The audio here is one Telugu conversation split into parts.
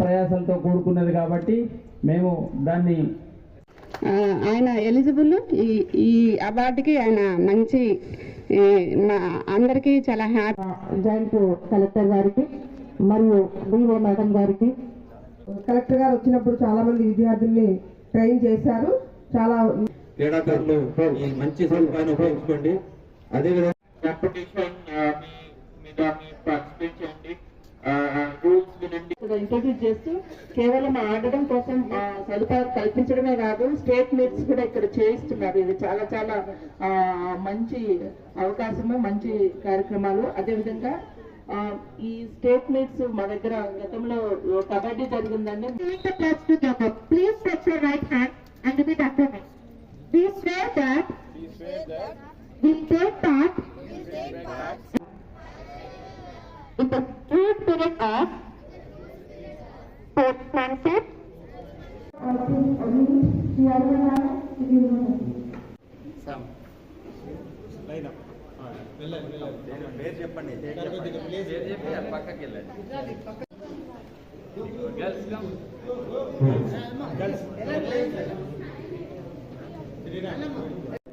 ప్రయాసాలతో కూడుకున్నది కాబట్టి మేము దాన్ని ఆయన ఎలిజిబుల్ ఈ ఈ అవార్డుకి ఆయన మంచి మా అందరికీ చాలా హ్యాపీ. జాయింట్ కలెక్టర్ గారికి మరియు డిఓ మేడం గారికి. కలెక్టర్ గారు వచ్చినప్పుడు చాలా మంది విద్యార్థుల్ని ట్రైన్ చేశారు. చాలా క్రీడాకారులు మంచి సదుపాయాన్ని ఉపయోగించుకోండి. అదేవిధంగా కాంపిటీషన్ మీద పార్టిసిపేట్ చేయండి. రూల్స్ వినండి. ఇంట్రొడ్యూస్ చేస్తూ కేవలం ఆడడం కోసం సదుపాయాలు కల్పించడమే కాదు స్టేట్ మీట్స్ కూడా ఇక్కడ చేయిస్తున్నారు. ఇది చాలా చాలా మంచి అవకాశము మంచి కార్యక్రమాలు. అదేవిధంగా ఈ స్టేట్ మీట్స్ మా దగ్గర గతంలో కబడ్డీ జరిగిందండి. Take the pledge together. Please stretch your right hand and repeat after me. We swear that we take part in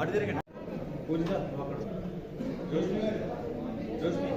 అటు తిరిగి జోష్మి గారు Joshmi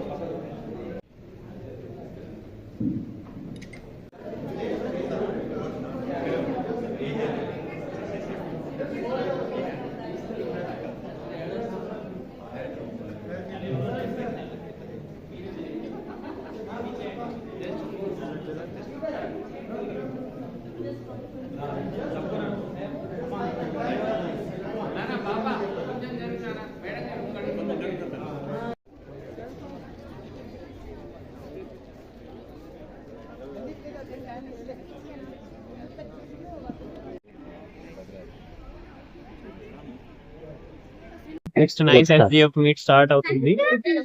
next nice S D F meet start అవుతుంది.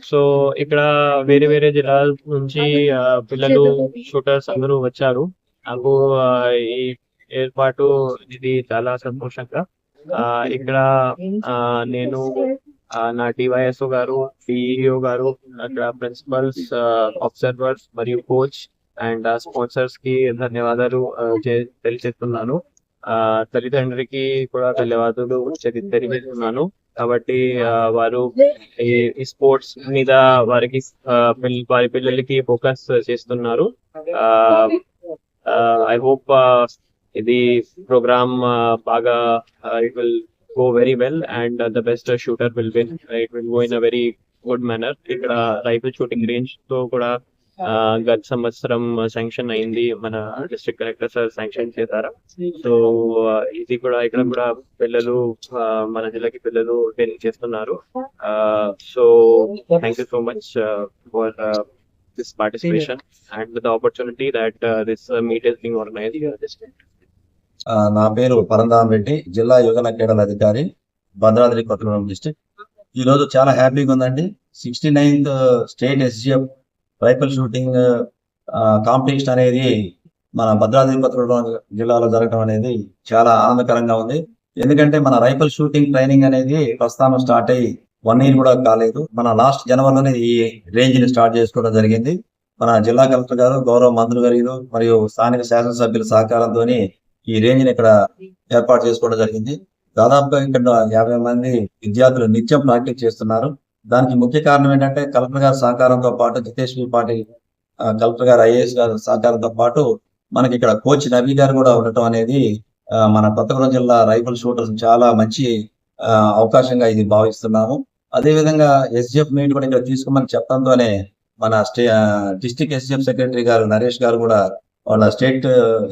సో ఇక్కడ వేరే వేరే జిల్లాల నుంచి పిల్లలు షూటర్స్ అందరూ వచ్చారు. నాకు ఈ ఏర్పాటు ఇది చాలా సంతోషంగా ఆ, ఇక్కడ ఆ, నేను నా డివైఎస్ఓ గారు డిఈఓ గారు అక్కడ ప్రిన్సిపల్స్ అబ్జర్వర్స్ మరియు కోచ్ అండ్ స్పాన్సర్స్కి ధన్యవాదాలు తెలియజేస్తున్నాను. ఆ, తల్లిదండ్రికి కూడా ధన్యవాదాలు తెలి- తెలియజేస్తున్నాను. కాబట్టి వారు ఈ- స్పోర్ట్స్ మీద వారికి వారి పిల్లలకి ఫోకస్ చేస్తున్నారు. ఐ హోప్ ఇది ప్రోగ్రామ్ బాగా it will go very well and the best shooter will win. It will go in a very good manner. ఇక్కడ రైఫిల్ షూటింగ్ రేంజ్తో కూడా గత సంవత్సరం శాంక్షన్ అయింది మన డిస్ట్రిక్ట్ కలెక్టర్ సార్ శాంక్షన్ చేశారు. సో ఇది కూడా ఇక్కడ కూడా పిల్లలు మన జిల్లాకి పిల్లలు ట్రైనింగ్ చేస్తున్నారు. So thank you so much for this participation and the opportunity that this meet is being organised ఆ, నా పేరు పరంధాం రెడ్డి జిల్లా యువజన క్రీడల అధికారి భద్రాద్రి కొత్తగూడెం డిస్టిక్ ఈ రోజు చాలా హ్యాపీగా ఉందండి. Sixty ninth state S G F rifle shooting competition అనేది మన భద్రాద్రి కొత్తగూడెం జిల్లాలో జరగడం అనేది చాలా ఆనందకరంగా ఉంది. ఎందుకంటే మన రైఫిల్ షూటింగ్ ట్రైనింగ్ అనేది ప్రస్థానం స్టార్ట్ అయ్యి వన్ ఇయర్ కూడా కాలేదు. మన లాస్ట్ జనవరిలోనే ఈ రేంజ్ని స్టార్ట్ చేసుకోవడం జరిగింది. మన జిల్లా కలెక్టర్ గారు గౌరవ మంత్రులు గారు మరియు స్థానిక శాసనసభ్యుల సహకారంతో ఈ రేంజ్ని ఇక్కడ ఏర్పాటు చేసుకోవడం జరిగింది. దాదాపుగా ఇక్కడ యాభై మంది విద్యార్థులు నిత్యం ప్రాక్టీస్ చేస్తున్నారు. దానికి ముఖ్య కారణం ఏంటంటే కలెక్టర్ గారి సహకారంతో పాటు జితేష్ పాటి కలెక్టర్ గారు ఐఏఎస్ గారి సహకారంతో పాటు మనకి ఇక్కడ కోచ్ నబీ గారు కూడా ఉండటం అనేది ఆ, మన కొత్తగూడెం జిల్లా రైఫిల్ షూటర్స్ చాలా మంచి అవకాశంగా ఇది భావిస్తున్నాము. అదే విధంగా ఎస్జిఎఫ్ మీట్ కూడా ఇక్కడ తీసుకోమని చెప్పడంతోనే మన స్టే డిస్టిక్ ఎస్జిఎఫ్ సెక్రటరీ గారు నరేష్ గారు కూడా వాళ్ళ స్టేట్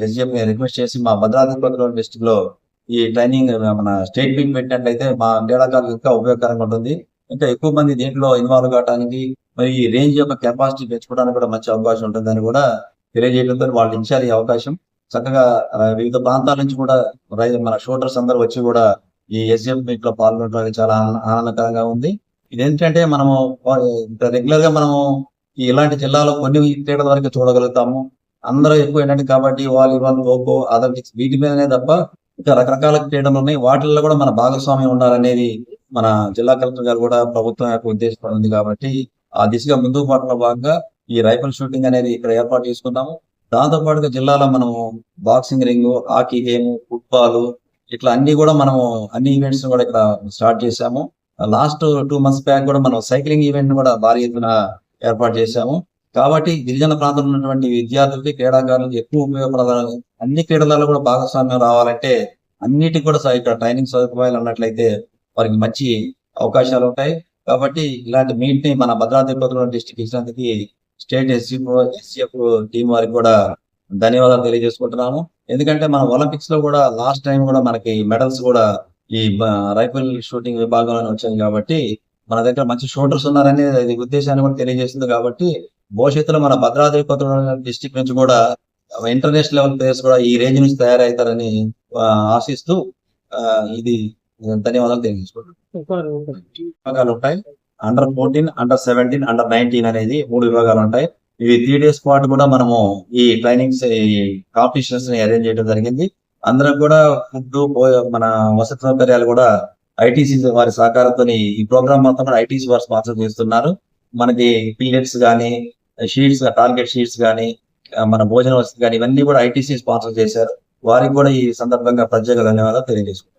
ఎస్జిఎఫ్ రిక్వెస్ట్ చేసి మా భద్రాద్రి డిస్టిక్లో ఈ ట్రైనింగ్ మన స్టేట్ మీట్ పెట్టినట్లయితే మా క్రీడాకారులకు ఇంకా ఉపయోగకరంగా ఉంటుంది. ఇంకా ఎక్కువ మంది దీంట్లో ఇన్వాల్వ్ కావడానికి మరి ఈ రేంజ్ యొక్క కెపాసిటీ పెంచుకోవడానికి కూడా మంచి అవకాశం ఉంటుందని కూడా తెలియజేయడంతో వాళ్ళు ఇచ్చారు ఈ అవకాశం. చక్కగా వివిధ ప్రాంతాల నుంచి కూడా మన షూటర్స్ అందరూ వచ్చి కూడా ఈ ఎస్ఎం మీట్లో పాల్గొనడానికి చాలా ఆనందకరంగా ఉంది. ఇదేంటంటే మనము రెగ్యులర్గా మనము ఈ ఇలాంటి జిల్లాలో కొన్ని క్రీడల వరకు చూడగలుగుతాము. అందరూ ఎక్కువ ఏంటంటే కబడ్డీ వాలీబాల్ ఖోఖో అథ్లెటిక్స్ వీటి మీదనే తప్ప ఇంకా రకరకాల క్రీడలు ఉన్నాయి. వాటిల్లో కూడా మన భాగస్వామ్యం ఉండాలనేది మన జిల్లా కలెక్టర్ గారు కూడా ప్రభుత్వం యొక్క ఉద్దేశం ఉంది కాబట్టి ఆ దిశగా ముందుకు పోవడంలో భాగంగా ఈ రైఫల్ షూటింగ్ అనేది ఇక్కడ ఏర్పాటు చేసుకున్నాము దాంతో పాటుగా జిల్లాలో మనము boxing ring hockey game football ఇట్లా అన్ని కూడా మనము అన్ని ఈవెంట్స్ కూడా ఇక్కడ స్టార్ట్ చేశాము. లాస్ట్ టూ మంత్స్ బ్యాక్ కూడా మనం సైక్లింగ్ ఈవెంట్ కూడా భారీ ఎత్తున ఏర్పాటు చేశాము. కాబట్టి గిరిజన ప్రాంతంలో ఉన్నటువంటి విద్యార్థులకి క్రీడాకారులకి ఎక్కువ ఉపయోగపడాలి. అన్ని క్రీడలలో కూడా భాగస్వామ్యం రావాలంటే అన్నిటికి కూడా ఇక్కడ ట్రైనింగ్ సదుపాయాలు ఉన్నట్లయితే వారికి మంచి అవకాశాలు ఉంటాయి. కాబట్టి ఇలాంటి మీట్ని మన భద్రాద్రి డిస్టిక్ ఇచ్చినందుకు state S C F S C F team వారికి కూడా ధన్యవాదాలు తెలియజేసుకుంటున్నాము. ఎందుకంటే మన ఒలింపిక్స్లో కూడా లాస్ట్ టైం కూడా మనకి మెడల్స్ కూడా ఈ రైఫిల్ షూటింగ్ విభాగంలోనే వచ్చాయి కాబట్టి మన దగ్గర మంచి షూటర్స్ ఉన్నారని ఇది ఉద్దేశాన్ని కూడా తెలియజేస్తుంది కాబట్టి భవిష్యత్తులో మన భద్రాద్రి కొత్తగూడెం డిస్టిక్ నుంచి కూడా ఇంటర్నేషనల్ లెవెల్ ప్లేయర్స్ కూడా ఈ రేంజ్ నుంచి తయారవుతారని ఆశిస్తూ ఆ, ఇది ధన్యవాదాలు తెలియజేసుకుంటున్నాను విభాగాలు ఉంటాయి. Under fourteen under seventeen under nineteen అనేది మూడు విభాగాలు ఉంటాయి. ఇవి త్రీ డేస్ పాటు కూడా మనము ఈ ట్రైనింగ్స్ ఈ కాంపిటీషన్స్ని అరేంజ్ చేయడం జరిగింది. అందరం కూడా ఫుడ్ మన వసతి సౌకర్యాలు కూడా ఐటీసీ వారి సహకారంతో ఈ ప్రోగ్రామ్ మొత్తం కూడా ఐటీసీ వారు స్పాన్సర్ చేస్తున్నారు. మనకి పిల్లెట్స్ కానీ షీట్స్ టార్గెట్ షీట్స్ కానీ మన భోజన వసతి కానీ ఇవన్నీ కూడా ఐటీసీ స్పాన్సర్ చేశారు. వారికి కూడా ఈ సందర్భంగా ప్రత్యేక ధన్యవాదాలు తెలియజేసుకుంటాం